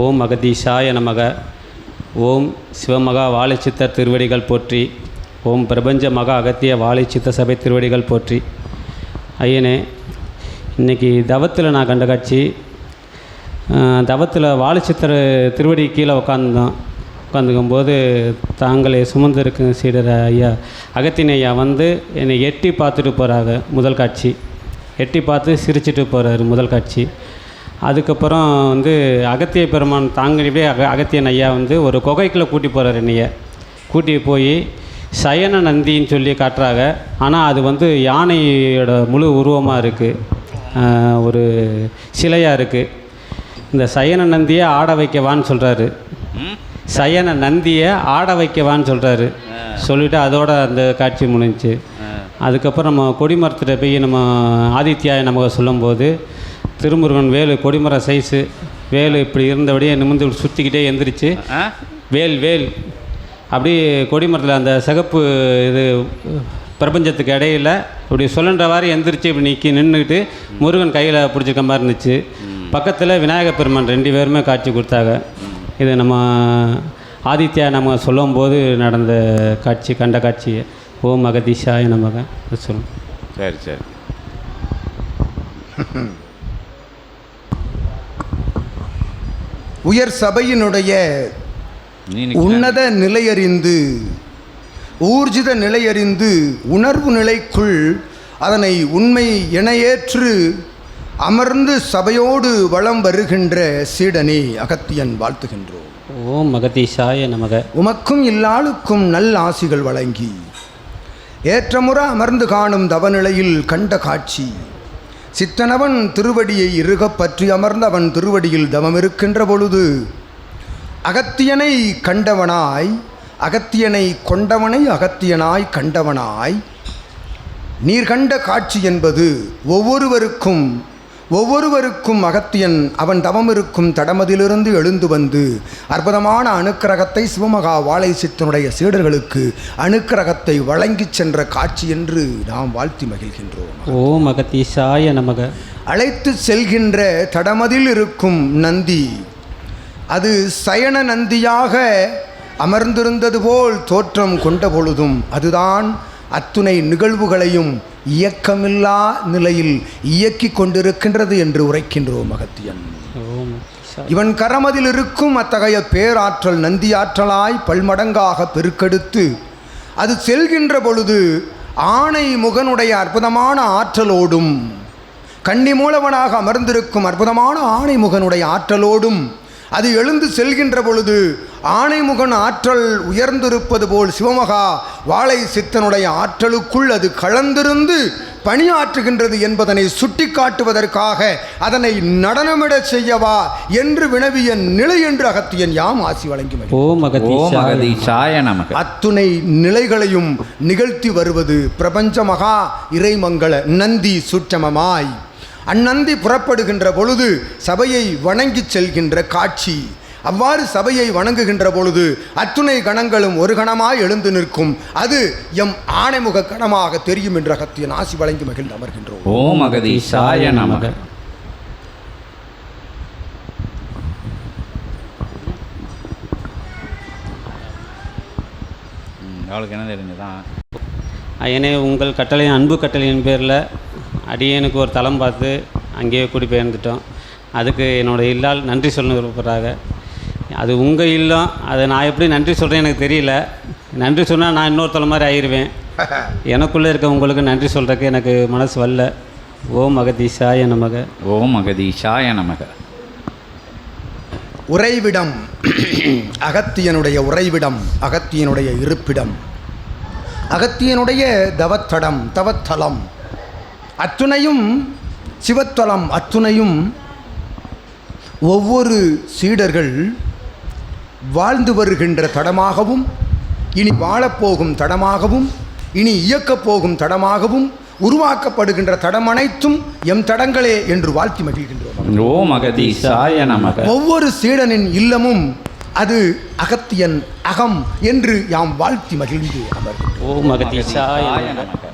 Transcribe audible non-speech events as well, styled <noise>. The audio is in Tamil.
ஓம் அகதீஷாய நமக. ஓம் சிவமகா வாழைச்சித்தர் திருவடிகள் போற்றி. ஓம் பிரபஞ்ச மகா அகத்திய வாழைச்சித்த சபை திருவடிகள் போற்றி. ஐயனே இன்னைக்கு தவத்தில் நான் கண்ட காட்சி தவத்தில் வாழைச்சித்தர் திருவடி கீழே உட்காந்துருந்தோம் உட்காந்துக்கும் போது தாங்களே சுமந்திருக்கும் சீடர் ஐயா அகத்தின் ஐயா வந்து என்னை எட்டி பார்த்துட்டு போகிறாங்க முதல் காட்சி. எட்டி பார்த்து சிரிச்சிட்டு போகிறாரு முதல் காட்சி. அதுக்கப்புறம் வந்து அகத்திய பெருமான் தாங்கிட்டே அக அகத்தியன் ஐயா வந்து ஒரு குகைக்குள்ளே கூட்டி போகிறார் என்னைய. கூட்டி போய் சயன நந்தின்னு சொல்லி காட்டுறாங்க. ஆனால் அது வந்து யானையோட முழு உருவமாக இருக்குது ஒரு சிலையாக இருக்குது இந்த சயன நந்தியை ஆட வைக்கவான்னு சொல்கிறாரு சயன நந்தியை ஆட வைக்கவான்னு சொல்கிறாரு சொல்லிவிட்டு அதோட அந்த காட்சி முடிஞ்சுச்சு. அதுக்கப்புறம் நம்ம கொடிமரத்தில் போய் நம்ம ஆதித்யாய நமக்கு சொல்லும்போது திருமுருகன் வேலு கொடிமர சைஸு. வேலு இப்படி இருந்தபடியே இப்படி சுற்றிக்கிட்டே எந்திரிச்சு வேல் வேல். அப்படியே கொடிமரத்தில் அந்த சிகப்பு இது பிரபஞ்சத்துக்கு இடையில இப்படி சுழன்றவாறு எந்திரிச்சு இப்படி நிற்கி நின்றுக்கிட்டு முருகன் கையில் பிடிச்சிருக்க மாதிரி இருந்துச்சு. பக்கத்தில் விநாயகப் பெருமான் ரெண்டு பேருமே காட்சி கொடுத்தாங்க. இது நம்ம ஆதித்யா நம்ம சொல்லும்போது நடந்த காட்சி கண்ட காட்சி. ஓம் அகதீஷாய நமக. சொல்லும் சரி சரி. உயர் சபையினுடைய உன்னத நிலையறிந்து ஊர்ஜித நிலையறிந்து உணர்வு நிலைக்குள் அதனை உண்மை என ஏற்று அமர்ந்து சபையோடு வலம் வருகின்ற சீடனே அகத்தியன் வாழ்த்துகின்றோம். ஓம் அகதீஷாய நமக. உமக்கும் இல்லாளுக்கும் நல் ஆசிகள் வழங்கி ஏற்றமுற அமர்ந்து காணும் தவநிலையில் கண்ட காட்சி. சித்தனவன் திருவடியை இறுகப் பற்றி அமர்ந்தவன் திருவடியில் தவம் இருக்கின்ற பொழுது அகத்தியனை கண்டவனாய் அகத்தியனை கொண்டவனை அகத்தியனாய் கண்டவனாய் நீர் கண்ட காட்சி என்பது ஒவ்வொருவருக்கும் ஒவ்வொருவருக்கும் அகத்தியன் அவன் தவம் இருக்கும் தடமதிலிருந்து எழுந்து வந்து அற்புதமான அணுக்கிரகத்தை சிவமகா வாழை சித்தனுடைய சீடர்களுக்கு அணுக்கிரகத்தை வழங்கிச் சென்ற காட்சி என்று நாம் வாழ்த்தி மகிழ்கின்றோம். ஓம் அகதீஷாய நமக. அழைத்து செல்கின்ற தடமதில் இருக்கும் நந்தி அது சயன நந்தியாக அமர்ந்திருந்தது போல் தோற்றம் கொண்ட பொழுதும் அதுதான் அத்துணை நிகழ்வுகளையும் இயக்கமில்லா நிலையில் இயக்கி கொண்டிருக்கின்றது என்று உரைக்கின்றோம் அகதீஷாய இவன் கரமதில் இருக்கும் அத்தகைய பேராற்றல் நந்தியாற்றலாய் பல்மடங்காக பெருக்கெடுத்து அது செல்கின்ற பொழுது ஆணை முகனுடைய அற்புதமான ஆற்றலோடும் கன்னிமூலவனாக அமர்ந்திருக்கும் அற்புதமான ஆணைமுகனுடைய ஆற்றலோடும் அது எழுந்து செல்கின்ற பொழுது ஆணைமுகன் ஆற்றல் உயர்ந்திருப்பது போல் சிவமகா வாழை சித்தனுடைய ஆற்றலுக்குள் அது கலந்திருந்து பணியாற்றுகின்றது என்பதனை சுட்டிக்காட்டுவதற்காக அதனை நடனமிடச் செய்யவா என்று வினவிய நிலை என்று அகத்தியன் யாம் ஆசி வழங்கி அத்துணை நிலைகளையும் நிகழ்த்தி வருவது பிரபஞ்ச மகா இறைமங்கள நந்தி சுற்றமமாய். அந்நந்தி புறப்படுகின்ற பொழுது சபையை வணங்கிச் செல்கின்ற காட்சி. அவ்வாறு சபையை வணங்குகின்ற பொழுது அத்துணை கணங்களும் ஒரு கணமாய் எழுந்து நிற்கும். அது எம் ஆணைமுக கணமாக தெரியும் என்ற அகத்தியன் ஆசி வழங்கி மகிழ்ந்து அமர்கின்றோம். ஓம் அகதீஷாய நமக. அவளுக்கு என்ன தெரிஞ்சுதான் ஐயனே உங்கள் கட்டளையின் அன்பு கட்டளையின் பேரில் அடியனுக்கு ஒரு தளம் பார்த்து அங்கேயே கூட்டி போயிருந்துட்டோம் அதுக்கு என்னோட இல்லால் நன்றி சொல்ல விருப்பப்படுறாங்க அது உங்கள் இல்லம். அதை நான் எப்படி நன்றி சொல்கிறேன் எனக்கு தெரியல. நன்றி சொன்னால் நான் இன்னொருத்தல மாதிரி ஆயிடுவேன் <laughs> எனக்குள்ளே இருக்க உங்களுக்கு நன்றி சொல்கிறதுக்கு எனக்கு மனசு வரல. ஓம் அகதீஷாய நமக. ஓம் அகதீஷாய நமக. உறைவிடம். <coughs> அகத்தியனுடைய உறைவிடம். அகத்தியனுடைய இருப்பிடம். அகத்தியனுடைய தவத்தடம் தவத்தலம். அத்துணையும் சிவத்தலம் அத்துணையும் ஒவ்வொரு சீடர்கள் வாழ்ந்து வருகின்ற தடமாகவும் இனி வாழப்போகும் தடமாகவும் இனி இயக்கப் போகும் தடமாகவும் உருவாக்கப்படுகின்ற தடம் அனைத்தும் எம் தடங்களே என்று வாழ்த்தி மகிழ்கின்றோம். ஓம் அகதீஷாய நமக. ஒவ்வொரு சீடனின் இல்லமும் அது அகத்தியன் அகம் என்று யாம் வாழ்த்தி மகிழ்ந்து அமர்கின்றோம். ஓம் நமக.